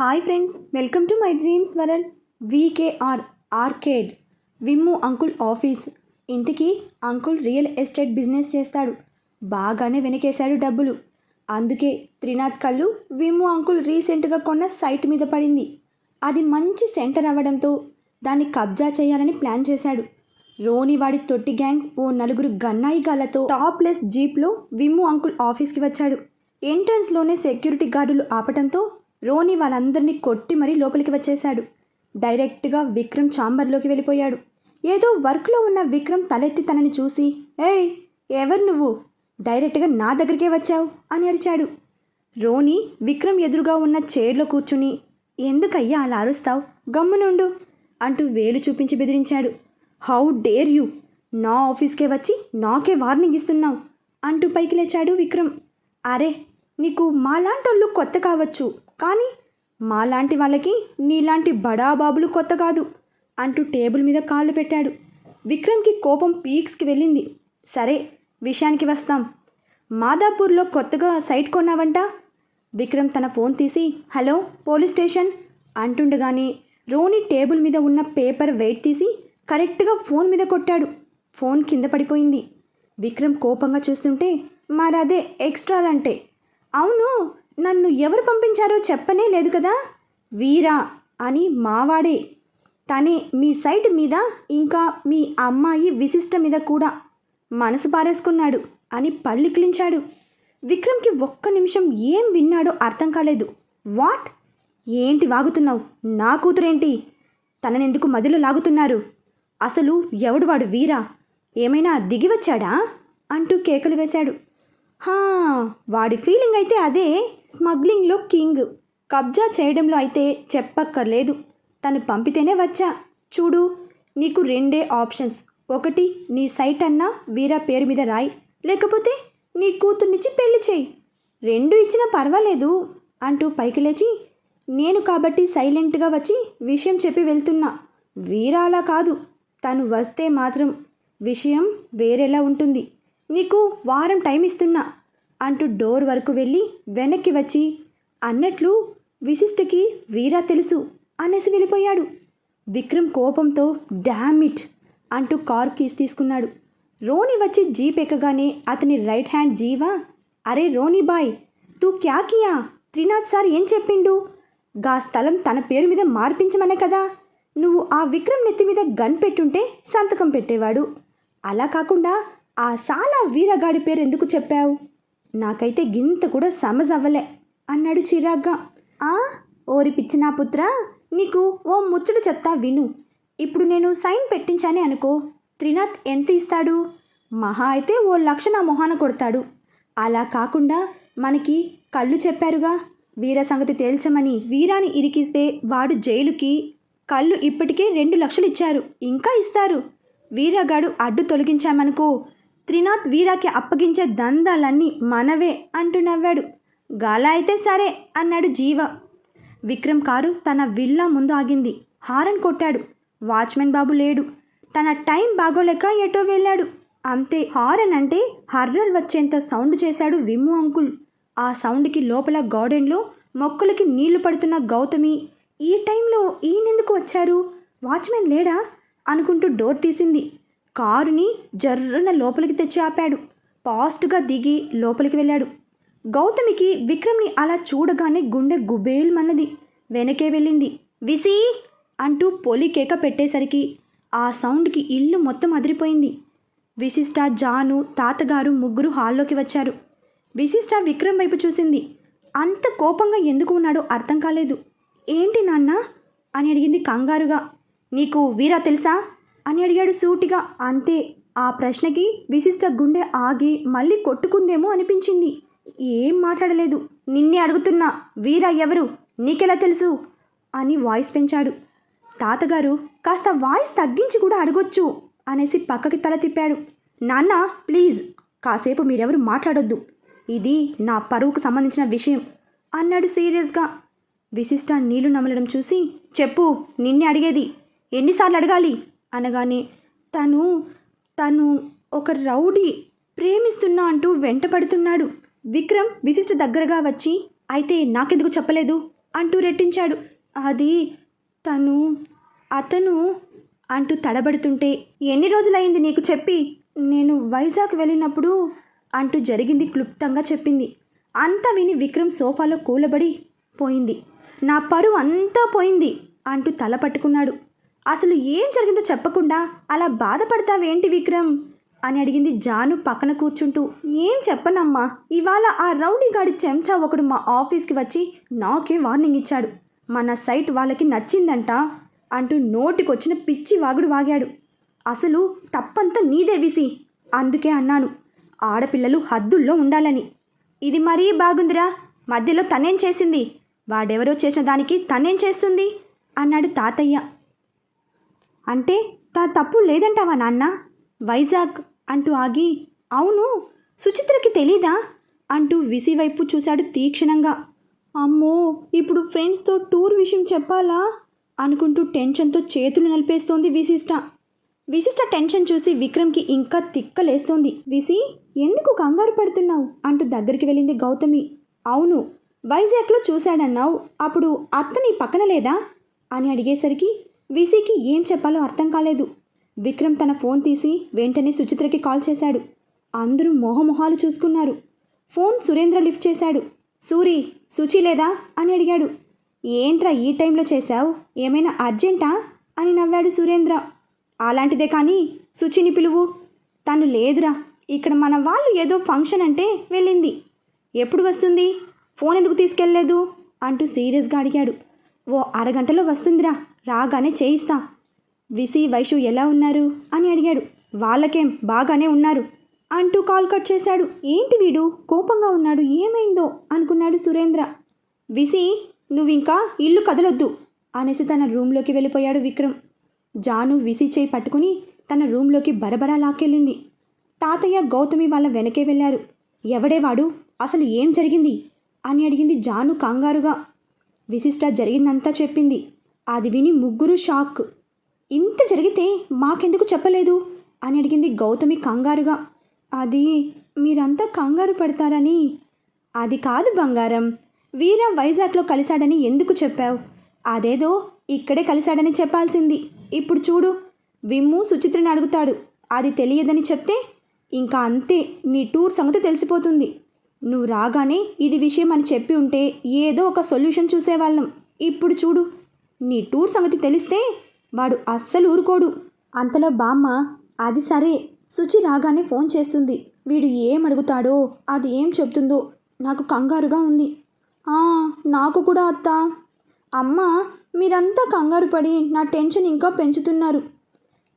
Hi friends welcome to my dreams world VKR arcade Vimmu uncle office. ఇంతకీ uncle real estate business చేస్తాడు. బాగానే వెనకేశాడు డబ్బులు. అందుకే త్రినాథ్ కళ్ళు విమ్ము అంకుల్ రీసెంట్గా కొన్న సైట్ మీద పడింది. అది మంచి సెంటర్ అవ్వడంతో దాన్ని కబ్జా చేయాలని ప్లాన్ చేశాడు. రోనివాడి తొట్టి గ్యాంగ్ ఓ నలుగురు గన్నాయి గాలతో టాప్లెస్ జీప్లో విమ్ము అంకుల్ ఆఫీస్కి వచ్చాడు. ఎంట్రన్స్లోనే సెక్యూరిటీ గార్డులు ఆపటంతో రోని వాళ్ళందరినీ కొట్టి మరీ లోపలికి వచ్చేశాడు. డైరెక్ట్గా విక్రమ్ ఛాంబర్లోకి వెళ్ళిపోయాడు. ఏదో వర్క్లో ఉన్న విక్రమ్ తలెత్తి తనని చూసి ఏయ్ ఎవరు నువ్వు? డైరెక్ట్గా నా దగ్గరికే వచ్చావు అని అరిచాడు. రోని విక్రమ్ ఎదురుగా ఉన్న చైర్లో కూర్చుని ఎందుకయ్యా అలా అరుస్తావు? గమ్మునుండు అంటూ వేలు చూపించి బెదిరించాడు. How dare you? నా ఆఫీస్కే వచ్చి నాకే వార్నింగ్ ఇస్తున్నావు అంటూ పైకి లేచాడు విక్రమ్. అరే నీకు మాలాంటోళ్ళు కొత్త కావచ్చు. కానీ మాలాంటి వాళ్ళకి నీలాంటి బడాబాబులు కొత్త కాదు అంటూ టేబుల్ మీద కాళ్ళు పెట్టాడు. విక్రమ్కి కోపం పీక్స్కి వెళ్ళింది. సరే విషయానికి వస్తాం. మాదాపూర్లో కొత్తగా సైట్ కొన్నావంట? విక్రమ్ తన ఫోన్ తీసి హలో పోలీస్ స్టేషన్ అంటుండగానే రోని టేబుల్ మీద ఉన్న పేపర్ వెయిట్ తీసి కరెక్ట్గా ఫోన్ మీద కొట్టాడు. ఫోన్ కింద పడిపోయింది. విక్రమ్ కోపంగా చూస్తుంటే మరదే ఎక్స్ట్రాలంటే. అవును నన్ను ఎవరు పంపించారో చెప్పనే లేదు కదా? వీరా అని మావాడే. తనే మీ సైట్ మీద ఇంకా మీ అమ్మాయి విశిష్ట మీద కూడా మనసు పారేసుకున్నాడు అని పళ్ళికిలించాడు విక్రమ్కి ఒక్క నిమిషం ఏం విన్నాడో అర్థం కాలేదు. వాట్? ఏంటి వాగుతున్నావు? నా కూతురేంటి? తననెందుకు మదిలో లాగుతున్నారు? అసలు ఎవడు వాడు వీరా? ఏమైనా దిగివచ్చాడా అంటూ కేకలు వేశాడు. వాడి ఫీలింగ్ అయితే అదే. స్మగ్లింగ్లో కింగ్. కబ్జా చేయడంలో అయితే చెప్పక్కర్లేదు. తను పంపితేనే వచ్చా. చూడు నీకు రెండే ఆప్షన్స్. ఒకటి నీ సైట్ అన్నా వీరా పేరు మీద రాయి. లేకపోతే నీ కూతుర్నిచ్చి పెళ్ళి చేయి. రెండు ఇచ్చినా పర్వాలేదు అంటూ పైకి లేచి నేను కాబట్టి సైలెంట్గా వచ్చి విషయం చెప్పి వెళ్తున్నా. వీరా అలా కాదు. తను వస్తే మాత్రం విషయం వేరేలా ఉంటుంది. నీకు వారం టైం ఇస్తున్నా. అంటూ డోర్ వరకు వెళ్ళి వెనక్కి వచ్చి అన్నట్లు విశిష్టకి వీరా తెలుసు అనేసి వెళ్ళిపోయాడు. విక్రమ్ కోపంతో డామిట్ అంటూ కార్ కీస్ తీసుకున్నాడు. రోని వచ్చి జీప్ ఎక్కగానే అతని రైట్ హ్యాండ్ జీవా అరే రోని బాయ్ తూ క్యా కియా? త్రినాథ్ సార్ ఏం చెప్పిండు? గా స్థలం తన పేరు మీద మార్పించమనే కదా. నువ్వు ఆ విక్రమ్ నెత్తి మీద గన్ పెట్టుంటే సంతకం పెట్టేవాడు. అలా కాకుండా ఆ సాలా వీరగాడి పేరు ఎందుకు చెప్పావు? నాకైతే గింత కూడా సమజ్ అవ్వలే అన్నాడు చిరాగ్గా. ఆ? ఓరి పిచ్చినా పుత్ర నీకు ఓ ముచ్చట చెప్తా విను. ఇప్పుడు నేను సైన్ పెట్టించానే అనుకో. త్రినాథ్ ఎంత ఇస్తాడు? మహా అయితే ఓ లక్ష నా మొహాన కొడతాడు. అలా కాకుండా మనకి కళ్ళు చెప్పారుగా. వీర సంగతి తేల్చమని వీరాని ఇరికిస్తే వాడు జైలుకి కళ్ళు ఇప్పటికే రెండు లక్షలు ఇచ్చారు. ఇంకా ఇస్తారు. వీరగాడు అడ్డు తొలగించామనుకో త్రినాథ్ వీరాకి అప్పగించే దందాలన్నీ మనవే అంటూ నవ్వాడు. గాల అయితే సరే అన్నాడు జీవ. విక్రమ్ కారు తన విల్లా ముందు ఆగింది. హారన్ కొట్టాడు. వాచ్మెన్ బాబు లేడు. తన టైం బాగోలేక ఎటో వెళ్ళాడు. అంతే హారన్ అంటే హర్రర్ వచ్చేంత సౌండ్ చేశాడు విమ్ము అంకుల్. ఆ సౌండ్కి లోపల గార్డెన్లో మొక్కలకి నీళ్ళు పడుతున్న గౌతమి ఈ టైంలో ఈయనెందుకు వచ్చారు? వాచ్మెన్ లేడా? అనుకుంటూ డోర్ తీసింది. కారుని జర్రున లోపలికి తెచ్చి ఆపాడు. పాస్ట్గా దిగి లోపలికి వెళ్ళాడు. గౌతమికి విక్రమ్ని అలా చూడగానే గుండె గుబేల్మన్నది. వెనకే వెళ్ళింది. విసి! అంటూ పొలి కేక పెట్టేసరికి ఆ సౌండ్కి ఇల్లు మొత్తం అదిరిపోయింది. విశిష్ట జాను తాతగారు ముగ్గురు హాల్లోకి వచ్చారు. విశిష్ట విక్రమ్ వైపు చూసింది. అంత కోపంగా ఎందుకు ఉన్నాడో అర్థం కాలేదు. ఏంటి నాన్న? అని అడిగింది కంగారుగా. నీకు వీరా తెలుసా? అని అడిగాడు సూటిగా. అంతే ఆ ప్రశ్నకి విశిష్ట గుండె ఆగి మళ్ళీ కొట్టుకుందేమో అనిపించింది. ఏం మాట్లాడలేదు. నిన్నే అడుగుతున్నా వీరా ఎవరు? నీకెలా తెలుసు? అని వాయిస్ పెంచాడు. తాతగారు కాస్త వాయిస్ తగ్గించి కూడా అడగొచ్చు అనేసి పక్కకి తల తిప్పాడు. నాన్న ప్లీజ్ కాసేపు మీరెవరు మాట్లాడొద్దు. ఇది నా పరువుకు సంబంధించిన విషయం అన్నాడు సీరియస్గా. విశిష్ట నీళ్ళు నమలడం చూసి చెప్పు నిన్నే అడిగేది. ఎన్నిసార్లు అడగాలి? అనగానే తను తను ఒక రౌడీ ప్రేమిస్తున్నా అంటూ వెంటపడుతున్నాడు. విక్రమ్ విశిష్ట దగ్గరగా వచ్చి అయితే నాకెందుకు చెప్పలేదు? అంటూ రెట్టించాడు. అది తను అతను? అంటూ తడబడుతుంటే ఎన్ని రోజులైంది నీకు చెప్పి? నేను వైజాగ్ వెళ్ళినప్పుడు అంటూ జరిగింది క్లుప్తంగా చెప్పింది. అంతా విని విక్రమ్ సోఫాలో కూలబడి పోయింది. నా పరువు అంతా పోయింది అంటూ తల పట్టుకున్నాడు. అసలు ఏం జరిగిందో చెప్పకుండా అలా బాధపడతావేంటి విక్రమ్? అని అడిగింది జాను పక్కన కూర్చుంటూ. ఏం చెప్పనమ్మా ఇవాళ ఆ రౌడీ గాడి చెంచా ఒకడు మా ఆఫీస్కి వచ్చి నాకే వార్నింగ్ ఇచ్చాడు. మన సైట్ వాళ్ళకి నచ్చిందంట అంటూ నోటికొచ్చిన పిచ్చి వాగుడు వాగాడు. అసలు తప్పంతా నీదే విసి అందుకే అన్నాను. ఆడపిల్లలు హద్దుల్లో ఉండాలని. ఇది మరీ బాగుందిరా మధ్యలో తనేం చేసింది? వాడెవరో చేసిన దానికి తనేం చేస్తుంది? అన్నాడు తాతయ్య. అంటే తా తప్పు లేదంటావా నాన్న? వైజాగ్ అంటూ ఆగి అవును సుచిత్రకి తెలీదా? అంటూ విసి వైపు చూశాడు తీక్షణంగా. అమ్మో ఇప్పుడు ఫ్రెండ్స్తో టూర్ విషయం చెప్పాలా? అనుకుంటూ టెన్షన్తో చేతులు నలిపేస్తోంది విశిష్ట. విశిష్ట టెన్షన్ చూసి విక్రమ్కి ఇంకా తిక్కలేస్తోంది. విసి ఎందుకు కంగారు పడుతున్నావు? అంటూ దగ్గరికి వెళ్ళింది గౌతమి. అవును వైజాగ్లో చూశాడన్నావు అప్పుడు అత్త నీ పక్కన లేదా? అని అడిగేసరికి విసికి ఏం చెప్పాలో అర్థం కాలేదు. విక్రమ్ తన ఫోన్ తీసి వెంటనే సుచిత్రకి కాల్ చేశాడు. అందరూ మొహమొహాలు చూసుకున్నారు. ఫోన్ సురేంద్ర లిఫ్ట్ చేశాడు. సూరి సుచి లేదా? అని అడిగాడు. ఏంట్రా ఈ టైంలో చేశావు? ఏమైనా అర్జెంటా? అని నవ్వాడు సురేంద్ర. అలాంటిదే కానీ సుచిని పిలువు. తను లేదురా. ఇక్కడ మన వాళ్ళు ఏదో ఫంక్షన్ అంటే వెళ్ళింది. ఎప్పుడు వస్తుంది? ఫోన్ ఎందుకు తీసుకెళ్ళలేదు? అంటూ సీరియస్గా అడిగాడు. ఓ అరగంటలో వస్తుందిరా. రాగానే చేయిస్తా. విసి వైషు ఎలా ఉన్నారు? అని అడిగాడు. వాళ్ళకేం బాగానే ఉన్నారు. అంటూ కాల్ కట్ చేశాడు. ఏంటి వీడు? కోపంగా ఉన్నాడు. ఏమైందో? అనుకున్నాడు సురేంద్ర. విసి నువ్వింకా ఇల్లు కదలొద్దు అనేసి తన రూమ్లోకి వెళ్ళిపోయాడు విక్రమ్. జాను విసి చేయి పట్టుకుని తన రూమ్లోకి బరబరా లాక్కెళ్ళింది. తాతయ్య గౌతమి వాళ్ళ వెనకే వెళ్ళారు. ఎవడే వాడు? అసలు ఏం జరిగింది? అని అడిగింది జాను కంగారుగా. విశిష్ట జరిగిందంతా చెప్పింది. అది విని ముగ్గురు షాక్. ఇంత జరిగితే మాకెందుకు చెప్పలేదు? అని అడిగింది గౌతమి కంగారుగా. అది మీరంతా కంగారు పడతారని. అది కాదు బంగారం. వీర వైజాగ్లో కలిశాడని ఎందుకు చెప్పావు? అదేదో ఇక్కడే కలిశాడని చెప్పాల్సింది. ఇప్పుడు చూడు. విమ్ము సుచిత్రని అడుగుతాడు. అది తెలియదని చెప్తే ఇంకా అంతే. నీ టూర్ సంగతి తెలిసిపోతుంది. నువ్వు రాగానే ఇది విషయం అని చెప్పి ఉంటే ఏదో ఒక సొల్యూషన్ చూసేవాళ్ళం. ఇప్పుడు చూడు. నీ టూర్ సంగతి తెలిస్తే వాడు అస్సలు ఊరుకోడు. అంతలో బామ్మ అది సరే. సుచి రాగానే ఫోన్ చేస్తుంది. వీడు ఏం అడుగుతాడో అది ఏం చెప్తుందో నాకు కంగారుగా ఉంది. "ఆ, నాకు కూడా అత్త. అమ్మ మీరంతా కంగారు పడి నా టెన్షన్ ఇంకా పెంచుతున్నారు.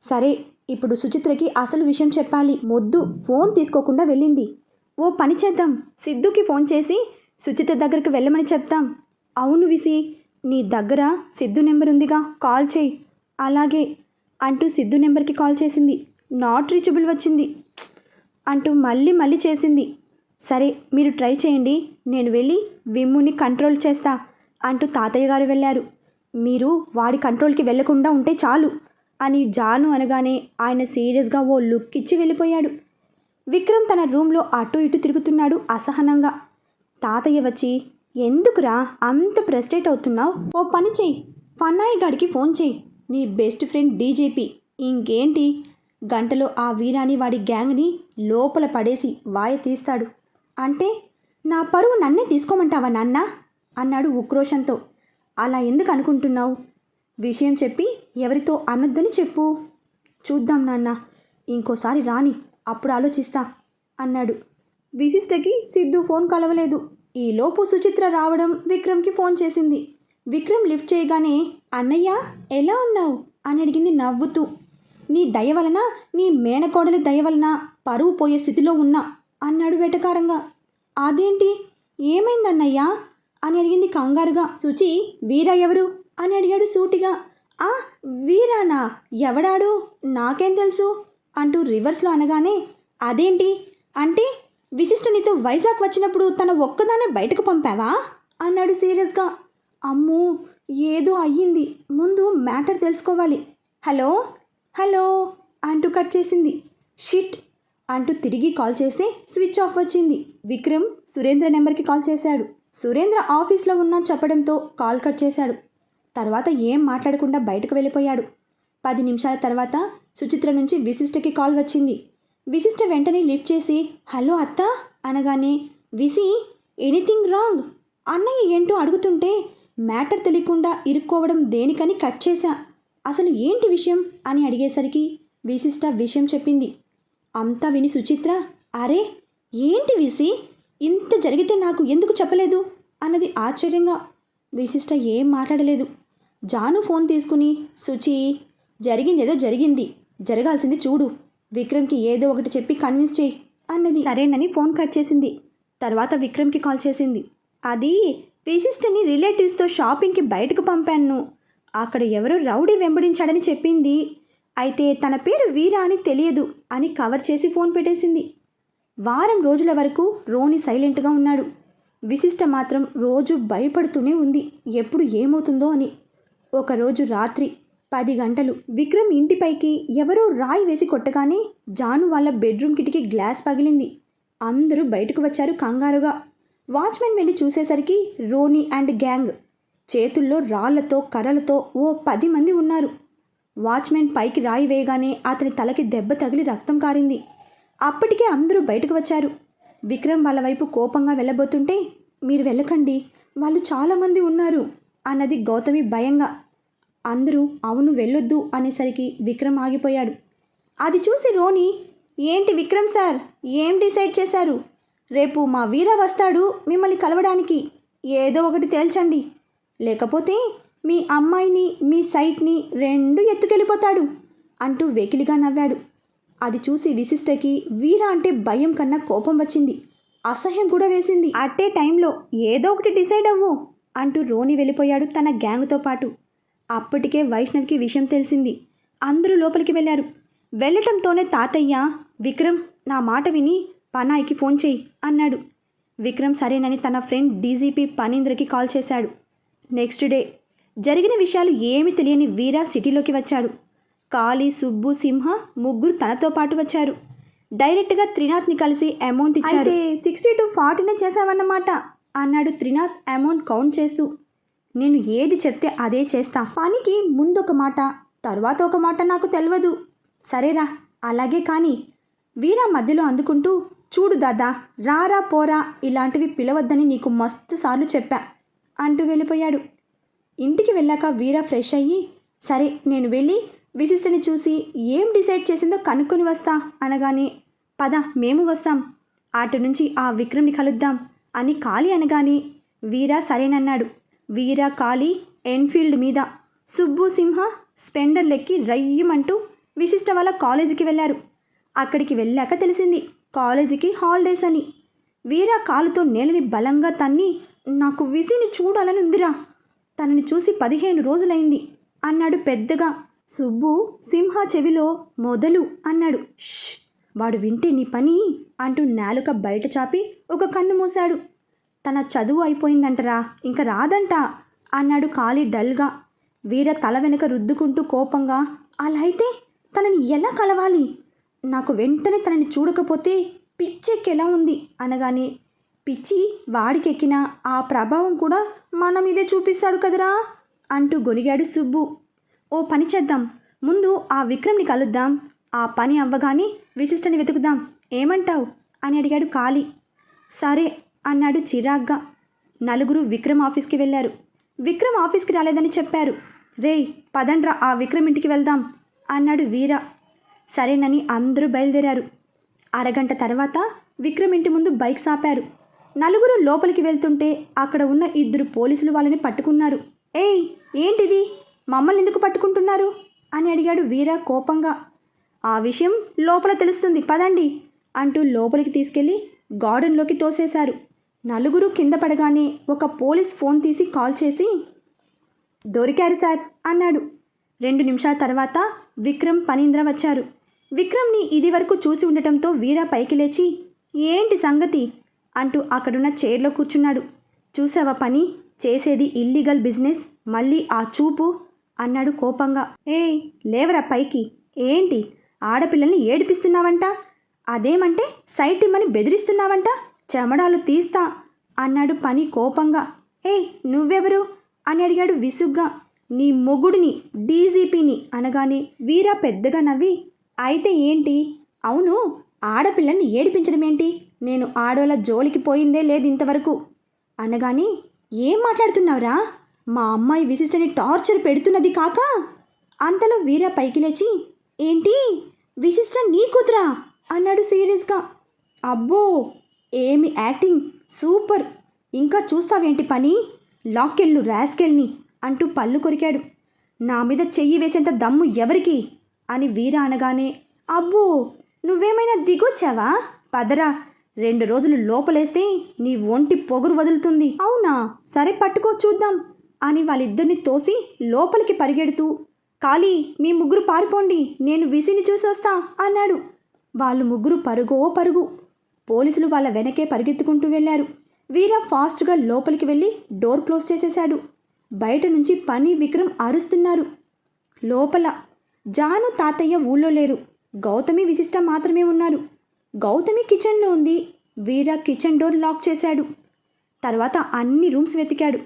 సరే ఇప్పుడు సుచిత్రకి అసలు విషయం చెప్పాలి. మొద్దు ఫోన్ తీసుకోకుండా వెళ్ళింది. ఓ పని చేద్దాం. సిద్ధుకి ఫోన్ చేసి సుచిత్ర దగ్గరికి వెళ్ళమని చెప్తాం. అవును విసి. నీ దగ్గర సిద్ధు నెంబర్ ఉందిగా కాల్ చేయి. అలాగే అంటూ సిద్ధు నెంబర్కి కాల్ చేసింది. నాట్ రీచబుల్ వచ్చింది. అంటూ మళ్ళీ మళ్ళీ చేసింది. సరే మీరు ట్రై చేయండి. నేను వెళ్ళి విమ్ముని కంట్రోల్ చేస్తా అంటూ తాతయ్య గారు వెళ్ళారు. మీరు వాడి కంట్రోల్కి వెళ్ళకుండా ఉంటే చాలు అని జాను అనగానే ఆయన సీరియస్గా ఓ లుక్ ఇచ్చి వెళ్ళిపోయాడు. విక్రమ్ తన రూమ్లో అటు ఇటు తిరుగుతున్నాడు అసహనంగా. తాతయ్య వచ్చి ఎందుకురా అంత ప్రెస్టేట్ అవుతున్నావు? ఓ పని చెయ్యి. ఫన్నాయి గాడికి ఫోన్ చెయ్యి. నీ బెస్ట్ ఫ్రెండ్ డీజేపీ ఇంకేంటి? గంటలో ఆ వీరాని వాడి గ్యాంగ్ని లోపల పడేసి వాయ తీస్తాడు. అంటే నా పరువు నన్నే తీసుకోమంటావా నాన్న? అన్నాడు ఉక్రోషంతో. అలా ఎందుకు అనుకుంటున్నావు? విషయం చెప్పి ఎవరితో అనొద్దని చెప్పు. చూద్దాం నాన్న. ఇంకోసారి రాని అప్పుడు ఆలోచిస్తా అన్నాడు. విశిష్టకి సిద్ధు ఫోన్ కలవలేదు. ఈలోపు సుచిత్ర రావడం విక్రమ్కి ఫోన్ చేసింది. విక్రమ్ లిఫ్ట్ చేయగానే అన్నయ్య ఎలా ఉన్నావు? అని అడిగింది నవ్వుతూ. నీ దయ వలన నీ మేనకోడలి దయ వలన పరువు పోయే స్థితిలో ఉన్నా అన్నాడు వెటకారంగా. అదేంటి? ఏమైందన్నయ్యా? అని అడిగింది కంగారుగా. సుచి వీర ఎవరు? అని అడిగాడు సూటిగా. ఆ వీరానా? ఎవడాడు? నాకేం తెలుసు? అంటూ రివర్స్లో అనగానే అదేంటి? అంటే విశిష్ట నీతో వైజాగ్ వచ్చినప్పుడు తన ఒక్కదానే బయటకు పంపావా? అన్నాడు సీరియస్గా. అమ్మో ఏదో అయ్యింది. ముందు మ్యాటర్ తెలుసుకోవాలి. హలో? హలో? అంటూ కట్ చేసింది. షిట్! అంటూ తిరిగి కాల్ చేస్తే స్విచ్ ఆఫ్ వచ్చింది. విక్రమ్ సురేంద్ర నెంబర్కి కాల్ చేశాడు. సురేంద్ర ఆఫీస్లో ఉన్నా చెప్పడంతో కాల్ కట్ చేశాడు. తర్వాత ఏం మాట్లాడకుండా బయటకు వెళ్ళిపోయాడు. పది నిమిషాల తర్వాత సుచిత్ర నుంచి విశిష్టకి కాల్ వచ్చింది. విశిష్ట వెంటనే లిఫ్ట్ చేసి హలో అత్త అనగానే విసి ఎనీథింగ్ రాంగ్ అన్నయ్య ఏంటో అడుగుతుంటే మ్యాటర్ తెలియకుండా ఇరుక్కోవడం దేనికని కట్ చేశా. అసలు ఏంటి విషయం? అని అడిగేసరికి విశిష్ట విషయం చెప్పింది. అంతా విని సుచిత్ర అరే ఏంటి విసి ఇంత జరిగితే నాకు ఎందుకు చెప్పలేదు? అన్నది ఆశ్చర్యంగా. విశిష్ట ఏం మాట్లాడలేదు. జాను ఫోన్ తీసుకుని సుచి జరిగిందేదో జరిగింది. జరగాల్సింది చూడు. విక్రమ్కి ఏదో ఒకటి చెప్పి కన్విన్స్ చేయి అన్నది. సరేనని ఫోన్ కట్ చేసింది. తర్వాత విక్రమ్కి కాల్ చేసింది. అది విశిష్టని రిలేటివ్స్తో షాపింగ్కి బయటకు పంపాను. అక్కడ ఎవరో రౌడీ వెంబడించాడని చెప్పింది. అయితే తన పేరు వీరా అని తెలియదు అని కవర్ చేసి ఫోన్ పెట్టేసింది. వారం రోజుల వరకు రోని సైలెంట్గా ఉన్నాడు. విశిష్ట మాత్రం రోజు భయపడుతూనే ఉంది. ఎప్పుడు ఏమవుతుందో అని. ఒకరోజు రాత్రి పది గంటలు. విక్రమ్ ఇంటిపైకి ఎవరో రాయి వేసి కొట్టగానే జాను వాళ్ళ బెడ్రూమ్ కిటికీ గ్లాస్ పగిలింది. అందరూ బయటకు వచ్చారు కంగారుగా. వాచ్మెన్ వెళ్ళి చూసేసరికి రోనీ అండ్ గ్యాంగ్ చేతుల్లో రాళ్ళతో కర్రలతో ఓ పది మంది ఉన్నారు. వాచ్మెన్ పైకి రాయి వేయగానే అతని తలకి దెబ్బ తగిలి రక్తం కారింది. అప్పటికే అందరూ బయటకు వచ్చారు. విక్రమ్ వాళ్ళ వైపు కోపంగా వెళ్ళబోతుంటే మీరు వెళ్ళకండి. వాళ్ళు చాలామంది ఉన్నారు అన్నది గౌతమి భయంగా. అందరూ అవును వెళ్ళొద్దు అనేసరికి విక్రమ్ ఆగిపోయాడు. అది చూసి రోని ఏంటి విక్రమ్ సార్? ఏం డిసైడ్ చేశారు? రేపు మా వీర వస్తాడు మిమ్మల్ని కలవడానికి. ఏదో ఒకటి తేల్చండి. లేకపోతే మీ అమ్మాయిని మీ సైట్ని రెండు ఎత్తుకెళ్ళిపోతాడు అంటూ వెకిలిగా నవ్వాడు. అది చూసి విశిష్టకి వీర అంటే భయం కన్నా కోపం వచ్చింది. అసహ్యం కూడా వేసింది. అట్టే టైంలో ఏదో ఒకటి డిసైడ్ అవ్వు అంటూ రోని వెళ్ళిపోయాడు తన గ్యాంగ్తో పాటు. అప్పటికే వైష్ణవ్కి విషయం తెలిసింది. అందరూ లోపలికి వెళ్ళారు. వెళ్ళటంతోనే తాతయ్య విక్రమ్ నా మాట విని పనాయికి ఫోన్ చేయి అన్నాడు. విక్రమ్ సరేనని తన ఫ్రెండ్ డీజీపీ పనీంద్రకి కాల్ చేశాడు. నెక్స్ట్ డే జరిగిన విషయాలు ఏమీ తెలియని వీర సిటీలోకి వచ్చాడు. కాళీ సుబ్బు సింహ ముగ్గురు తనతో పాటు వచ్చారు. డైరెక్ట్గా త్రినాథ్ని కలిసి అమౌంట్ ఇచ్చారు. సిక్స్టీ టు ఫార్టీనే చేశావన్నమాట అన్నాడు త్రినాథ్ అమౌంట్ కౌంట్ చేస్తూ. నేను ఏది చెప్తే అదే చేస్తా. పనికి ముందొక మాట తర్వాత ఒక మాట నాకు తెలియదు సరేరా అలాగే కానీ. వీరా మధ్యలో అందుకుంటూ చూడు దాదా రారా పోరా ఇలాంటివి పిలవద్దని నీకు మస్తు సార్లు చెప్పా అంటూ వెళ్ళిపోయాడు. ఇంటికి వెళ్ళాక వీర ఫ్రెష్ అయ్యి సరే నేను వెళ్ళి విశిష్టని చూసి ఏం డిసైడ్ చేసిందో కనుక్కొని వస్తా అనగానే పద మేము వస్తాం. అటు నుంచి ఆ విక్రమ్ని కలుద్దాం అని ఖాళీ అనగానే వీరా సరేనన్నాడు. వీర కాళీ ఎన్ఫీల్డ్ మీద సుబ్బు సింహ స్పెండర్ రయ్యమంటూ విశిష్ట వాళ్ళ కాలేజీకి వెళ్ళారు. అక్కడికి వెళ్ళాక తెలిసింది కాలేజీకి హాలిడేస్ అని. వీరా కాలుతో నేలని బలంగా తన్ని నాకు విసిని చూడాలని ఉందిరా తనని చూసి పదిహేను రోజులైంది అన్నాడు పెద్దగా. సుబ్బు సింహ చెవిలో మొదలు అన్నాడు. ష్ వాడు వింటే నీ పని అంటూ నాలుక బయట చాపి ఒక కన్ను మూశాడు. తన చదువు అయిపోయిందంటరా ఇంక రాదంట అన్నాడు ఖాళీ డల్గా. వీర తల వెనుక రుద్దుకుంటూ కోపంగా అలా అయితే తనని ఎలా కలవాలి? నాకు వెంటనే తనని చూడకపోతే పిచ్చెక్కెలా ఉంది అనగానే పిచ్చి వాడికెక్కిన ఆ ప్రభావం కూడా మన మీదే చూపిస్తాడు కదరా అంటూ గొనిగాడు సుబ్బు. ఓ పని చేద్దాం ముందు ఆ విక్రమ్ని కలుద్దాం ఆ పని అవ్వగానే విశిష్టని వెతుకుదాం ఏమంటావు? అని అడిగాడు కాళీ సరే అన్నాడు చిరాగ్గా. నలుగురు విక్రమ్ ఆఫీస్కి వెళ్ళారు. విక్రమ్ ఆఫీస్కి రాలేదని చెప్పారు. రేయ్ పదండ్రా ఆ విక్రమ్ ఇంటికి వెళ్దాం అన్నాడు వీర. సరేనని అందరూ బయలుదేరారు. అరగంట తర్వాత విక్రమ్ ఇంటి ముందు బైక్ సాపారు. నలుగురు లోపలికి వెళ్తుంటే అక్కడ ఉన్న ఇద్దరు పోలీసులు వాళ్ళని పట్టుకున్నారు. ఏయ్ ఏంటిది? మమ్మల్ని ఎందుకు పట్టుకుంటున్నారు? అని అడిగాడు వీర కోపంగా. ఆ విషయం లోపల తెలుస్తుంది పదండి అంటూ లోపలికి తీసుకెళ్ళి గార్డెన్లోకి తోసేశారు. నలుగురు కింద పడగానే ఒక పోలీస్ ఫోన్ తీసి కాల్ చేసి దొరికారు సార్ అన్నాడు. రెండు నిమిషాల తర్వాత విక్రమ్ పనీంద్ర వచ్చారు. విక్రమ్ని ఇది వరకు చూసి ఉండటంతో వీర పైకి లేచి ఏంటి సంగతి? అంటూ అక్కడున్న చైర్లో కూర్చున్నాడు. చూసావా పని? చేసేది ఇల్లీగల్ బిజినెస్ మళ్ళీ ఆ చూపు అన్నాడు కోపంగా. ఏయ్ లేవరా పైకి. ఏంటి? ఆడపిల్లల్ని ఏడిపిస్తున్నావంట? అదేమంటే సైట్ ఇమ్మని బెదిరిస్తున్నావంట? చెమడాలు తీస్తా. అన్నాడు పని కోపంగా. ఏయ్ నువ్వెవరు? అని అడిగాడు విసుగ్గా. నీ మొగుడిని డీజీపీని అనగానే వీరా పెద్దగా నవ్వి. అయితే ఏంటి? అవును ఆడపిల్లని ఏడిపించడం ఏంటి నేను ఆడోళ్ళ జోలికి పోయిందే లేదు ఇంతవరకు. అనగాని ఏం మాట్లాడుతున్నావురా? మా అమ్మాయి విశిష్టని టార్చర్ పెడుతున్నది కాక? అంతలో వీరా పైకి లేచి ఏంటి? విశిష్ట నీ కూతురా? అన్నాడు సీరియస్గా. అబ్బో ఏమి యాక్టింగ్? సూపర్! ఇంకా చూస్తావేంటి పని? లాక్కెళ్ళు ర్యాస్కెల్ని అంటూ పళ్ళు కొరికాడు. నా మీద చెయ్యి వేసేంత దమ్ము ఎవరికి? అని వీర అనగానే అబ్బో! నువ్వేమైనా దిగొచ్చావా? పదరా! రెండు రోజులు లోపలేస్తే నీ ఒంటి పొగురు వదులుతుంది. అవునా? సరే పట్టుకో చూద్దాం అని వాళ్ళిద్దరిని తోసి లోపలికి పరిగెడుతూ ఖాళీ మీ ముగ్గురు పారిపోండి నేను విసిని చూసొస్తా అన్నాడు. వాళ్ళు ముగ్గురు పరుగో పరుగు పోలీసులు వాళ్ళ వెనకే పరిగెత్తుకుంటూ వెళ్ళారు. వీర ఫాస్ట్గా లోపలికి వెళ్ళి డోర్ క్లోజ్ చేసేశాడు. బయట నుంచి పని విక్రమ్ అరుస్తున్నారు. లోపల జాను తాతయ్య ఊళ్ళో లేరు. గౌతమి విశిష్ట మాత్రమే ఉన్నారు. గౌతమి కిచెన్లో ఉంది. వీర కిచెన్ డోర్ లాక్ చేశాడు. తర్వాత అన్ని రూమ్స్ వెతికాడు.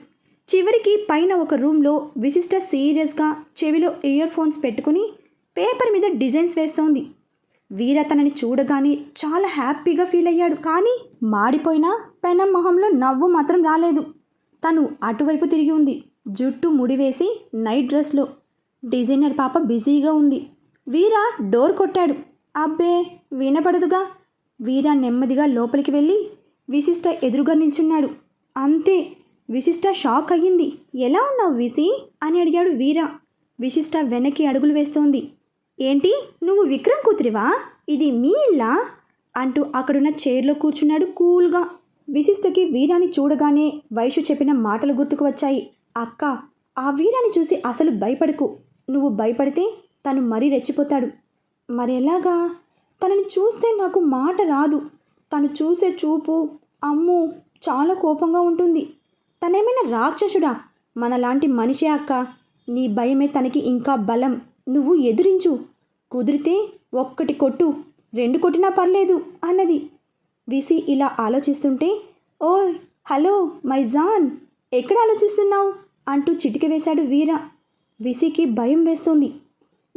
చివరికి పైన ఒక రూమ్లో విశిష్ట సీరియస్గా చెవిలో ఇయర్ ఫోన్స్ పెట్టుకుని పేపర్ మీద డిజైన్స్ వేస్తోంది. వీర తనని చూడగానే చాలా హ్యాపీగా ఫీల్ అయ్యాడు. కానీ మాడిపోయిన పెనం మొహంలో నవ్వు మాత్రం రాలేదు. తను అటువైపు తిరిగి ఉంది. జుట్టు ముడివేసి నైట్ డ్రెస్లో. డిజైనర్ పాప బిజీగా ఉంది. వీర డోర్ కొట్టాడు. అబ్బే వినపడదుగా. వీర నెమ్మదిగా లోపలికి వెళ్ళి విశిష్ట ఎదురుగా నిల్చున్నాడు. అంతే విశిష్ట షాక్ అయ్యింది. ఎలా ఉన్నావు విసి అని అడిగాడు వీర. విశిష్ట వెనక్కి అడుగులు వేస్తోంది. ఏంటి? నువ్వు విక్రమ్ కూతురివా? ఇది మీ ఇల్లా? అంటూ అక్కడున్న చైర్లో కూర్చున్నాడు కూల్గా. విశిష్టకి వీరాని చూడగానే వైషు చెప్పిన మాటలు గుర్తుకు వచ్చాయి. అక్క ఆ వీరాని చూసి అసలు భయపడకు. నువ్వు భయపడితే తను మరీ రెచ్చిపోతాడు. మరి ఎలాగా? తనని చూస్తే నాకు మాట రాదు. తను చూసే చూపు అమ్ము చాలా కోపంగా ఉంటుంది. తనేమైనా రాక్షసుడా? మనలాంటి మనిషే అక్క. నీ భయమే తనకి ఇంకా బలం. నువ్వు ఎదురించు. కుదిరితే ఒక్కటి కొట్టు రెండు కొట్టినా పర్లేదు అన్నది. విసి ఇలా ఆలోచిస్తుంటే ఓయ్ హలో మైజాన్ ఎక్కడ ఆలోచిస్తున్నావు? అంటూ చిటిక వేశాడు వీర. విసికి భయం వేస్తోంది.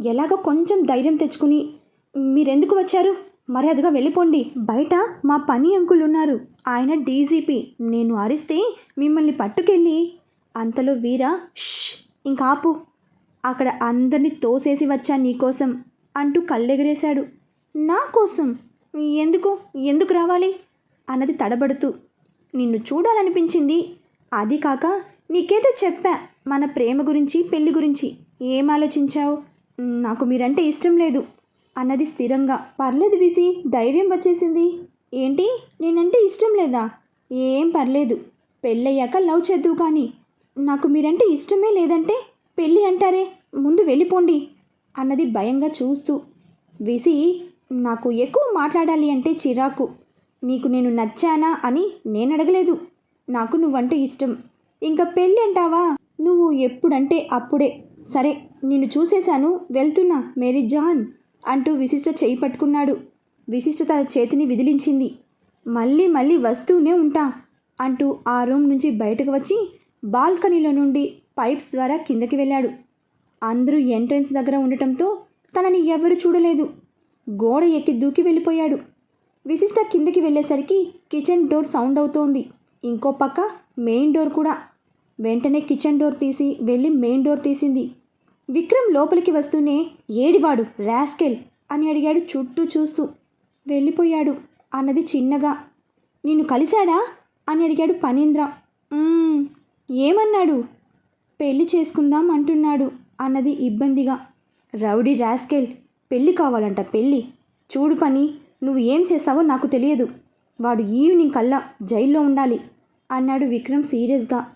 ఎలాగో కొంచెం ధైర్యం తెచ్చుకుని మీరెందుకు వచ్చారు? మర్యాదగా వెళ్ళిపోండి. బయట మా పని అంకుల్ ఉన్నారు ఆయన డీజీపీ. నేను అరిస్తే మిమ్మల్ని పట్టుకెళ్ళి. అంతలో వీర "ష్, ఇంకాపు. అక్కడ అందరినీ తోసేసి వచ్చా నీకోసం. అంటూ కళ్ళెగరేశాడు. నా కోసం? ఎందుకు? ఎందుకు రావాలి? అన్నది తడబడుతూ. నిన్ను చూడాలనిపించింది? అది కాక నీకేదో చెప్పా మన ప్రేమ గురించి పెళ్ళి గురించి. ఏం ఆలోచించావు? నాకు మీరంటే ఇష్టం లేదు. అన్నది స్థిరంగా. పర్లేదు విసి ధైర్యం వచ్చేసింది. ఏంటి? నేనంటే ఇష్టం లేదా? ఏం పర్లేదు. పెళ్ళయ్యాక లవ్ చేద్దువు కానీ నాకు మీరంటే ఇష్టమే లేదంటే పెళ్ళి అంటారే? ముందు వెళ్ళిపోండి. అన్నది భయంగా చూస్తూ విసి నాకు ఎక్కువ మాట్లాడాలి అంటే చిరాకు. నీకు నేను నచ్చానా అని నేను అడగలేదు. నాకు నువ్వంటే ఇష్టం. ఇంకా పెళ్ళి అంటావా? నువ్వు ఎప్పుడంటే అప్పుడే. సరే నిన్ను చూసేశాను వెళ్తున్నా మేరీ జాన్ అంటూ విశిష్ట చేయి పట్టుకున్నాడు. విశిష్ట తన చేతిని విదిలించింది. మళ్ళీ మళ్ళీ వస్తూనే ఉంటా అంటూ ఆ రూమ్ నుంచి బయటకు వచ్చి బాల్కనీలో నుండి పైప్స్ ద్వారా కిందకి వెళ్ళాడు. అందరూ ఎంట్రన్స్ దగ్గర ఉండటంతో తనని ఎవరు చూడలేదు. గోడ ఎక్కి దూకి వెళ్ళిపోయాడు. విశిష్ట కిందకి వెళ్ళేసరికి కిచెన్ డోర్ సౌండ్ అవుతోంది. ఇంకో పక్క మెయిన్ డోర్ కూడా. వెంటనే కిచెన్ డోర్ తీసి వెళ్ళి మెయిన్ డోర్ తీసింది. విక్రమ్ లోపలికి వస్తూనే ఏడివాడు రాస్కెల్ అని అడిగాడు చుట్టూ చూస్తూ. వెళ్ళిపోయాడు అన్నది చిన్నగా. నిన్ను కలిశాడా? అని అడిగాడు పనీంద్ర. ఏమన్నాడు? పెళ్ళి చేసుకుందాం అంటున్నాడు. అన్నది ఇబ్బందిగా. రౌడీ రాస్కెల్ పెళ్ళి కావాలంట పెళ్ళి. చూడు పని నువ్వు ఏం చేస్తావో నాకు తెలియదు. వాడు ఈవినింగ్ కల్లా జైల్లో ఉండాలి అన్నాడు విక్రమ్ సీరియస్గా.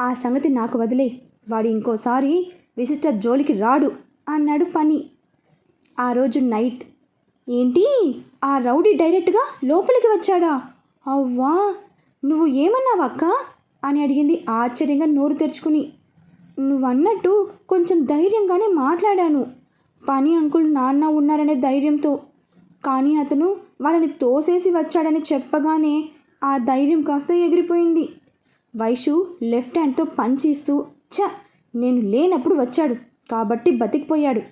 ఆ సంగతి నాకు వదిలే. వాడు ఇంకోసారి విశిష్ట జోలికి రాడు అన్నాడు పని. ఆ రోజు నైట్. ఏంటి? ఆ రౌడీ డైరెక్ట్గా లోపలికి వచ్చాడా? అవ్వా! నువ్వు ఏమన్నావక్క? అని అడిగింది ఆశ్చర్యంగా నోరు తెరుచుకుని. నువ్వన్నట్టు కొంచెం ధైర్యంగానే మాట్లాడాను. పని అంకుల్ నాన్న ఉన్నారనే ధైర్యంతో. కానీ అతను వాళ్ళని తోసేసి వచ్చాడని చెప్పగానే ఆ ధైర్యం కాస్త ఎగిరిపోయింది. వైషు లెఫ్ట్ హ్యాండ్తో పంచిస్తూ ఛ నేను లేనప్పుడు వచ్చాడు కాబట్టి బతికిపోయాడు.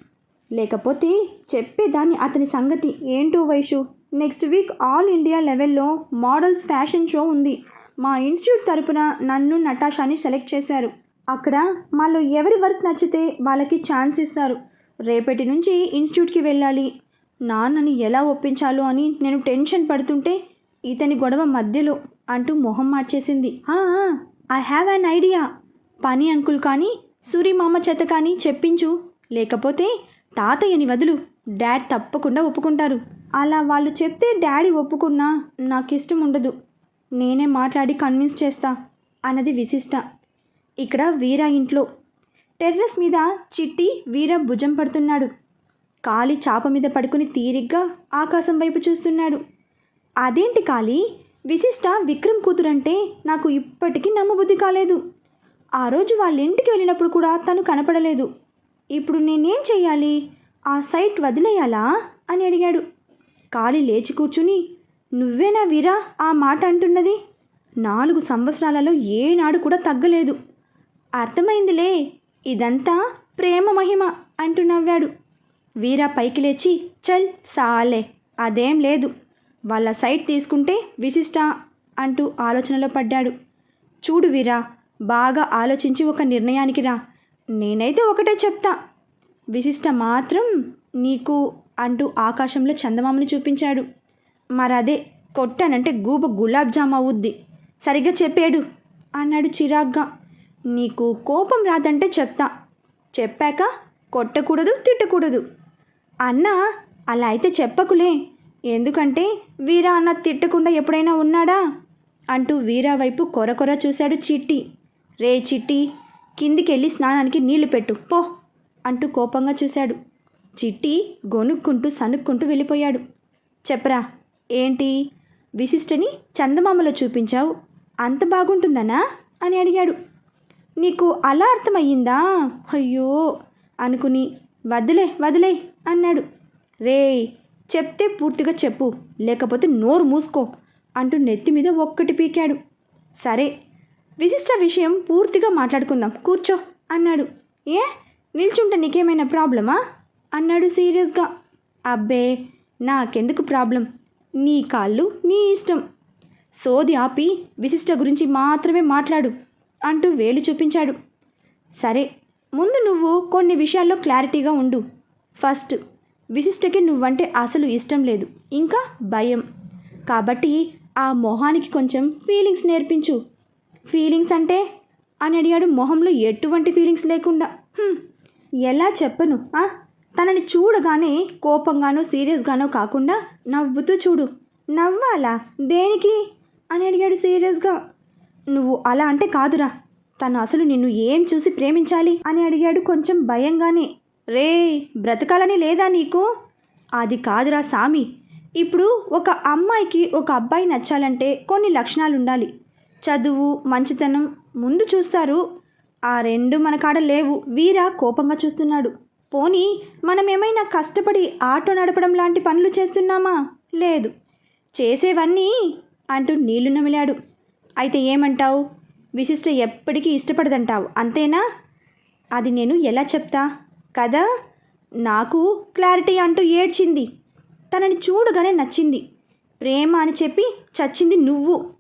లేకపోతే చెప్పేదాన్ని అతని సంగతి. ఏంటో Vaishu next week all India లెవెల్లో మోడల్స్ ఫ్యాషన్ షో ఉంది. మా ఇన్స్టిట్యూట్ తరపున నన్ను నటాషాని సెలెక్ట్ చేశారు. అక్కడ మాలో ఎవరి వర్క్ నచ్చితే వాళ్ళకి ఛాన్స్ ఇస్తారు. రేపటి నుంచి ఇన్స్టిట్యూట్కి వెళ్ళాలి. నాన్నని ఎలా ఒప్పించాలో అని నేను టెన్షన్ పడుతుంటే ఇతని గొడవ మధ్యలో అంటూ మొహం మార్చేసింది. I have an idea. పని అంకుల్ కానీ సూరి మామ చేత కానీ చెప్పించు. లేకపోతే తాతయ్యని వదులు. డాడ్ తప్పకుండా ఒప్పుకుంటారు. అలా వాళ్ళు చెప్తే డాడీ ఒప్పుకున్నా నాకు ఇష్టం ఉండదు. నేనే మాట్లాడి కన్విన్స్ చేస్తా అన్నది విశిష్ట. ఇక్కడ వీర ఇంట్లో. టెర్రస్ మీద చిట్టి వీర భుజం పడుతున్నాడు. కాలి చాప మీద పడుకుని తీరిగ్గా ఆకాశం వైపు చూస్తున్నాడు. అదేంటి కాలి? విశిష్ట విక్రమ్ కూతురంటే నాకు ఇప్పటికీ నమ్మబుద్ధి కాలేదు. ఆ రోజు వాళ్ళ ఇంటికి వెళ్ళినప్పుడు కూడా తను కనపడలేదు. ఇప్పుడు నేనేం చెయ్యాలి? ఆ సైట్ వదిలేయాలా? అని అడిగాడు. కాలి లేచి కూర్చుని నువ్వేనా వీరా ఆ మాట అంటున్నది? నాలుగు సంవత్సరాలలో ఏనాడు కూడా తగ్గలేదు. అర్థమైందిలే. ఇదంతా ప్రేమ మహిమ అంటూ నవ్వాడు. వీరా పైకి లేచి చల్ సాలే. అదేం లేదు. వాళ్ళ సైట్ తీసుకుంటే విశిష్ట అంటూ ఆలోచనలో పడ్డాడు. చూడు వీరా బాగా ఆలోచించి ఒక నిర్ణయానికి రా. నేనైతే ఒకటే చెప్తా. విశిష్ట మాత్రం నీకు అంటూ ఆకాశంలో చందమామని చూపించాడు. మరదే కొట్టానంటే గూబ గులాబ్ జామ్ అవుద్ది. సరిగ్గా చెప్పాడు అన్నాడు చిరాగ్గా. నీకు కోపం రాదంటే చెప్తా. చెప్పాక కొట్టకూడదు తిట్టకూడదు. అన్నా అలా అయితే చెప్పకులే. ఎందుకంటే వీరా అన్న తిట్టకుండా ఎప్పుడైనా ఉన్నాడా? అంటూ వీరా వైపు కొరకొర చూశాడు చిట్టి. రే చిట్టి కిందికెళ్ళి స్నానానికి నీళ్ళు పెట్టు పో అంటూ కోపంగా చూశాడు. చిట్టి గొనుక్కుంటూ సనుక్కుంటూ వెళ్ళిపోయాడు. చెప్పరా ఏంటి? విశిష్టని చందమామలో చూపించావు. అంత బాగుంటుందనా? అని అడిగాడు. నీకు అలా అర్థమయ్యిందా? అయ్యో! అనుకుని వదిలే వదిలే అన్నాడు. రే చెప్తే పూర్తిగా చెప్పు లేకపోతే నోరు మూసుకో అంటూ నెత్తి మీద ఒక్కటి పీకాడు. సరే విశిష్ట విషయం పూర్తిగా మాట్లాడుకుందాం కూర్చో అన్నాడు. ఏ? నిల్చుంటే నీకేమైనా ప్రాబ్లమా? అన్నాడు సీరియస్గా. అబ్బే నాకెందుకు ప్రాబ్లం? నీ కాళ్ళు నీ ఇష్టం. సోది ఆపి విశిష్ట గురించి మాత్రమే మాట్లాడు. అంటూ వేలు చూపించాడు. సరే ముందు నువ్వు కొన్ని విషయాల్లో క్లారిటీగా ఉండు. ఫస్ట్ విశిష్టకి నువ్వంటే అసలు ఇష్టం లేదు ఇంకా భయం. కాబట్టి ఆ మొహానికి కొంచెం ఫీలింగ్స్ నేర్పించు. ఫీలింగ్స్ అంటే? అని అడిగాడు మొహంలో ఎటువంటి ఫీలింగ్స్ లేకుండా. ఎలా చెప్పను తనని చూడగానే కోపంగానో సీరియస్గానో కాకుండా నవ్వుతూ చూడు. నవ్వాలా? దేనికి? అని అడిగాడు సీరియస్గా. నువ్వు అలా అంటే కాదురా. తను అసలు నిన్ను ఏం చూసి ప్రేమించాలి అని అడిగాడు కొంచెం భయంగానే. రే బ్రతకాలని లేదా నీకు? అది కాదురా సామి. ఇప్పుడు ఒక అమ్మాయికి ఒక అబ్బాయి నచ్చాలంటే కొన్ని లక్షణాలు ఉండాలి చదువు మంచితనం ముందు చూస్తారు. ఆ రెండు మన కాడ లేవు. వీరా కోపంగా చూస్తున్నాడు. పోనీ మనం ఏమైనా కష్టపడి ఆటో నడపడం లాంటి పనులు చేస్తున్నామా? లేదు. చేసేవన్నీ అంటూ నీళ్ళు నమిలాడు. అయితే ఏమంటావు? విశిష్ట ఎప్పటికీ ఇష్టపడదంటావు అంతేనా? అది నేను ఎలా చెప్తా? కదా? నాకు క్లారిటీ అంటూ ఏడ్చింది. తనని చూడగానే నచ్చింది. ప్రేమ అని చెప్పి చచ్చింది నువ్వు.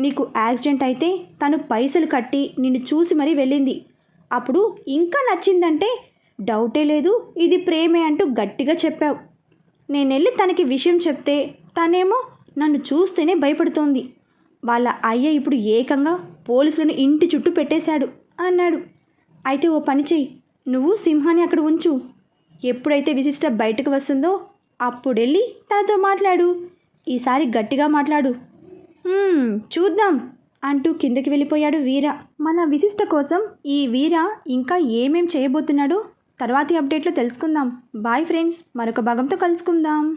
నీకు యాక్సిడెంట్ అయితే తను పైసలు కట్టి నిన్ను చూసి మరీ వెళ్ళింది. అప్పుడు ఇంకా నచ్చిందంటే డౌటే లేదు ఇది ప్రేమే అంటూ గట్టిగా చెప్పావు. నేను వెళ్ళి తనకి విషయం చెప్తే తనేమో నన్ను చూస్తేనే భయపడుతోంది. వాళ్ళ అయ్య ఇప్పుడు ఏకంగా పోలీసులను ఇంటి చుట్టూ పెట్టేశాడు అన్నాడు. అయితే ఓ పని చెయ్యి. నువ్వు సింహాన్ని అక్కడ ఉంచు. ఎప్పుడైతే విశిష్ట బయటకు వస్తుందో అప్పుడెళ్ళి తనతో మాట్లాడు. ఈసారి గట్టిగా మాట్లాడు. చూద్దాం అంటూ కిందకి వెళ్ళిపోయాడు వీర. మన విశిష్ట కోసం ఈ వీర ఇంకా ఏమేం చేయబోతున్నాడో తర్వాతి అప్డేట్లో తెలుసుకుందాం. బాయ్ ఫ్రెండ్స్ మరొక భాగంతో కలుసుకుందాం.